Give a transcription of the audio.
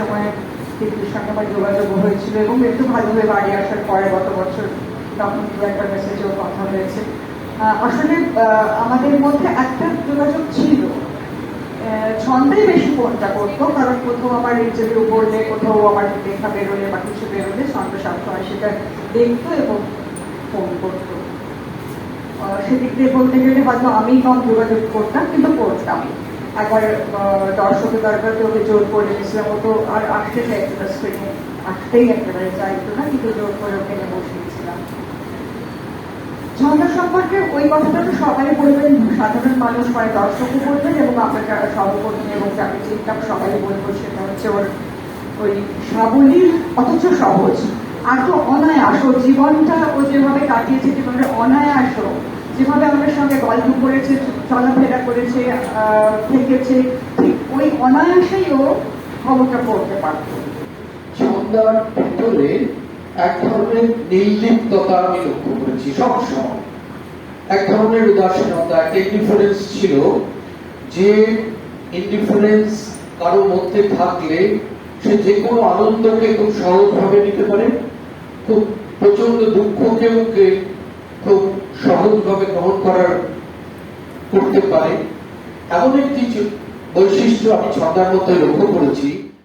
সময় কীর্তির সঙ্গে আমার যোগাযোগ হয়েছিল এবং একটু ভালোভাবে বাড়ি আসার পরে গত বছর তখন দু একটা মেসেজেও কথা হয়েছে। আসলে আমাদের মধ্যে একটা যোগাযোগ ছিল। ছন্দেই বেশি ফোনটা করতো, কারণ কোথাও আমার ইন্টারভিউ করলে কোথাও আমার লেখা বেরোলে বা কিছু বেরোলে ছন্দ সবসময় সেটা দেখতো এবং ফোন করতো। সেদিক দিয়ে বলতে গেলে হয়তো আমি কম যোগাযোগ করতাম, কিন্তু করতাম একবার দর্শকের দরকারে ওকে জোর করে নিয়েছিলাম ও তো আর আসতে চাইতো না স্ক্রিনে আসতেই একেবারে চাইতো না কিন্তু জোর করে ওকে নিয়ে বসিয়েছিলাম। ছন্দ সম্পর্কে ওই কথাটা তো সবাই বলবেন, সাধারণ মানুষ মানে দর্শকও বলবেন এবং আমরা যারা সহকর্মী এবং যাকে চিনতাম সবাই বলব সেটা হচ্ছে ওর ওই সাবলীল, অথচ সহজ। আর তো অনায়াস জীবনটা ও যেভাবে কাটিয়েছে জীবনের অনায়াস যেভাবে আমাদের সঙ্গে গল্প করেছে, চলাফেরা করেছে থেকেছে, ঠিক ওই অনায়াসেই ও ক্ষমতা করতে পারতো। ছন্দার ভিতরে এক ধরনের নির্লিপ্ততা আমি লক্ষ্য করেছি সবসময়। এক ধরনের উদাসীনতা একটা ইন্ডিফারেন্স ছিল যে ইন্ডিফারেন্স কারও মধ্যে থাকলে সে যে কোনো আনন্দকে খুব সহজভাবে নিতে পারে, খুব প্রচণ্ড দুঃখকেও সহজভাবে গ্রহণ করার করতে পারে এমন একটি বৈশিষ্ট্য আমি ছন্দার মধ্যে লক্ষ্য করেছি।